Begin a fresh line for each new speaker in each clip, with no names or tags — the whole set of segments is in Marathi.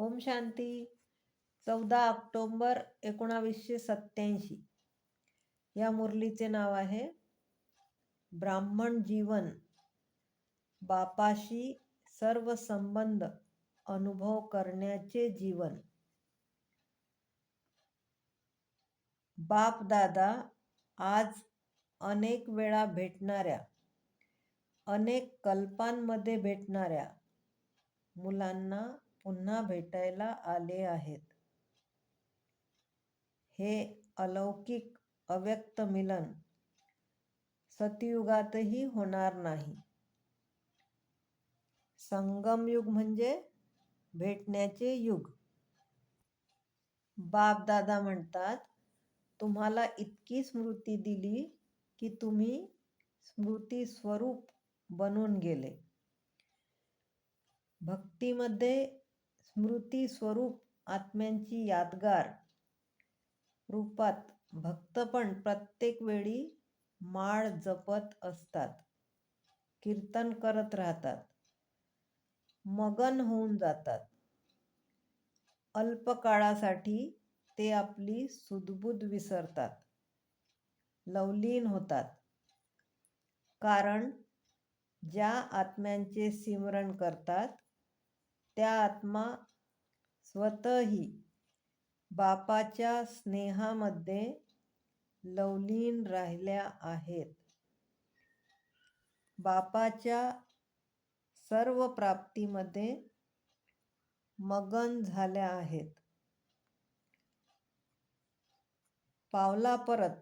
ओम शांती. चौदा ऑक्टोंबर एकोणावीसशे सत्त्याऐंशी. या मुरलीचे नाव आहे ब्राह्मण जीवन. बापाशी सर्व संबंध अनुभव करण्याचे जीवन. बाप दादा आज अनेक वेळा भेटणाऱ्या अनेक कल्पांमध्ये भेटणाऱ्या मुलांना पुन्हा भेटायला आले आहेत. हे अलौकिक अव्यक्त मिलन सतयुगातही होणार नाही. संगमयुग म्हणजे भेटण्याचे युग. बाप दादा म्हणतात तुम्हाला इतकी स्मृती दिली की तुम्ही स्मृती स्वरूप बनून गेले. भक्तीमध्ये स्मृती स्वरूप आत्म्यांची यादगार रूपात भक्त पण प्रत्येक वेळी माळ जपत असतात. कीर्तन करत राहतात. मगन होऊन जातात. अल्पकाळासाठी ते आपली सुदबुद विसरतात. लवलीन होतात. कारण ज्या आत्म्यांचे सिमरण करतात त्या आत्मा स्वतःही बापाच्या स्नेहामध्ये लवलीन राहिल्या आहेत. बापाच्या सर्व प्राप्तीमध्ये मगन झाल्या आहेत. पावला परत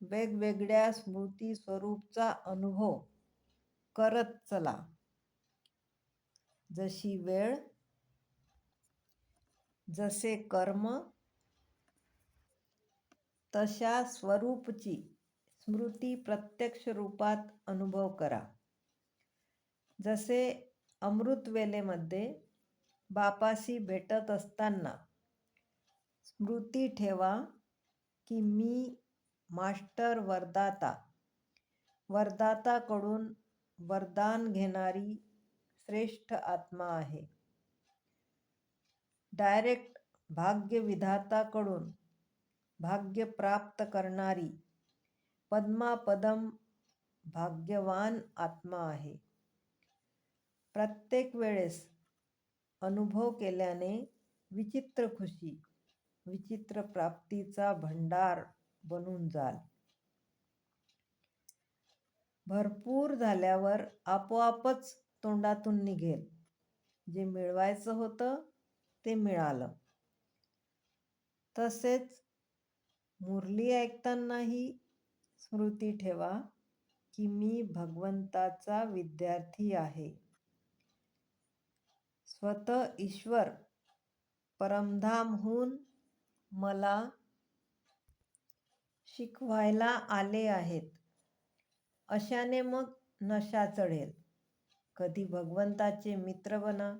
वेगवेगळ्या स्मृती स्वरूपचा अनुभव करत चला. जशी वेळ जसे कर्म तशा स्वरूपची स्मृती प्रत्यक्ष रूपात अनुभव करा. जसे अमृतवेलेमध्ये बापाशी भेटत असताना स्मृती ठेवा की मी मास्टर वरदाता. वरदाताकडून वरदान घेणारी श्रेष्ठ आत्मा आहे. डायरेक्ट भाग्यविधाताकडून भाग्य प्राप्त करणारी पद्मापदम भाग्यवान आत्मा आहे. प्रत्येक वेळेस अनुभव केल्याने विचित्र खुशी विचित्र प्राप्तीचा भंडार बनून जाल. भरपूर झाल्यावर आपोआपच तोंडातून निघेल. जे मिळवायचं होतं ते मिळालं. तसेच मुरली ऐकतानाही स्मृती ठेवा की मी भगवंताचा विद्यार्थी आहे. स्वतः ईश्वर परमधामहून मला शिकवायला आले आहेत. अशाने मग नशा चढेल. कधी भगवंताचे मित्र बना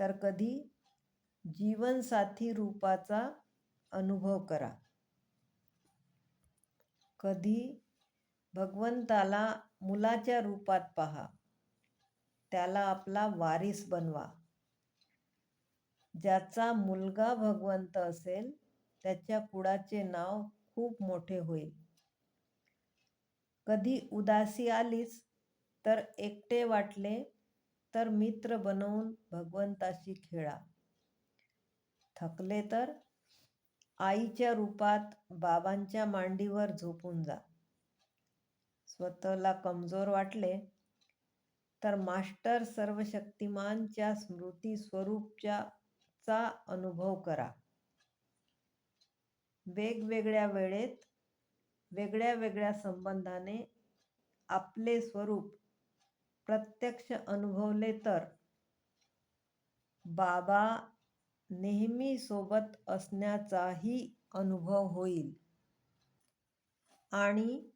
तर कधी जीवनसाथी रूपाचा अनुभव करा. कधी भगवंताला मुलाच्या रूपात पहा त्याला आपला वारीस बनवा. ज्याचा मुलगा भगवंत असेल त्याच्या कुळाचे नाव खूप मोठे होईल. कधी उदासी आलीच तर एकटे वाटले तर मित्र बनवून भगवंताशी खेळा. थकले तर आईच्या रूपात बाबांच्या मांडीवर झोपून जा. स्वतःला कमजोर वाटले तर मास्टर सर्वशक्तिमानच्या स्मृती स्वरूपच्या चा अनुभव करा. वेगवेगळ्या वेळेत वेगळ्या वेगळ्या संबंधाने आपले स्वरूप प्रत्यक्ष अनुभवले तर? बाबा नेहमी सोबत असण्याचाही अनुभव होईल. आणि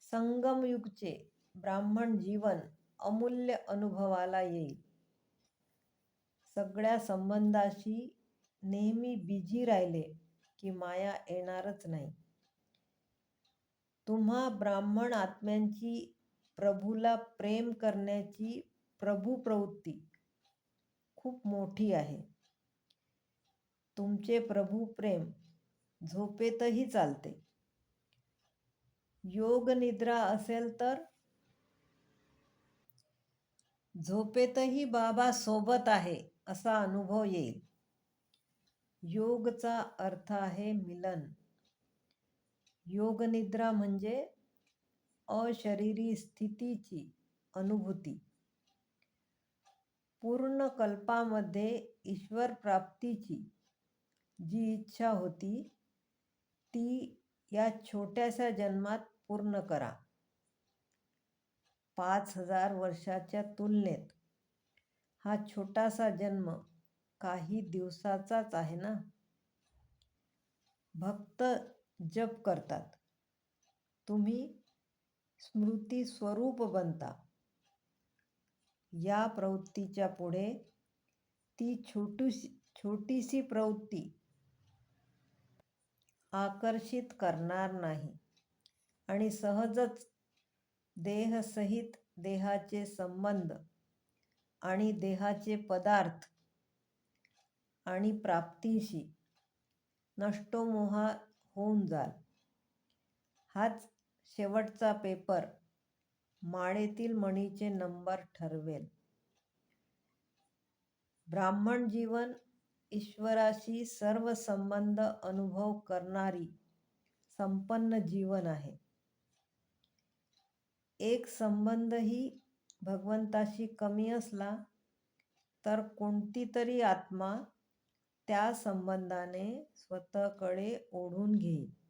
संगमयुगचे ब्राह्मण जीवन अमूल्य अनुभवाला येईल. सगळ्या संबंधाशी नेहमी बिझी राहिले की माया येणारच नाही. तुम्हा ब्राह्मण आत्म्यांची प्रभूला प्रेम करण्याची प्रभू प्रवृत्ती खूप मोठी आहे. तुमचे प्रभू प्रेम झोपेतही चालते. योग निद्रा असेल तर? झोपेतही बाबा सोबत आहे असा अनुभव येईल. योगचा अर्थ आहे मिलन. योग निद्रा म्हणजे अशरीरी स्थितीची अनुभूती. पूर्ण कल्पामध्ये ईश्वर प्राप्तीची जी इच्छा होती ती या छोट्याशा जन्मात पूर्ण करा. पाच हजार वर्षाच्या तुलनेत हा छोटासा जन्म काही दिवसाचाच आहे ना? भक्त जप करतात. तुम्ही स्मृती स्वरूप बनता. या प्रवृत्तीच्या पुढे ती छोटीशी छोटीशी प्रवृत्ती आकर्षित करणार नाही. आणि सहजच देहसहित देहाचे संबंध आणि देहाचे पदार्थ आणि प्राप्तीशी नष्टोमोहा होऊन जाल. हाच शेवटचा पेपर. माळेतील मणीचे नंबर ठरवेल. ब्राह्मण जीवन ईश्वराशी सर्व संबंध अनुभव करणारी संपन्न जीवन आहे. एक संबंधही भगवंताशी कमी असला तर कोणती तरी आत्मा त्या संबंधाने स्वतःकडे ओढून घेईल.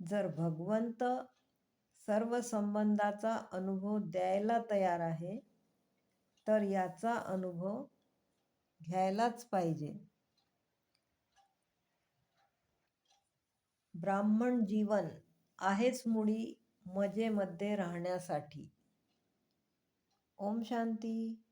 जर भगवंत सर्व संबंधाचा अनुभव द्यायला तयार आहे तर याचा अनुभव घ्यायलाच पाहिजे. ब्राह्मण जीवन आहेच मुळी मजेमध्ये राहण्यासाठी. ओम शांती.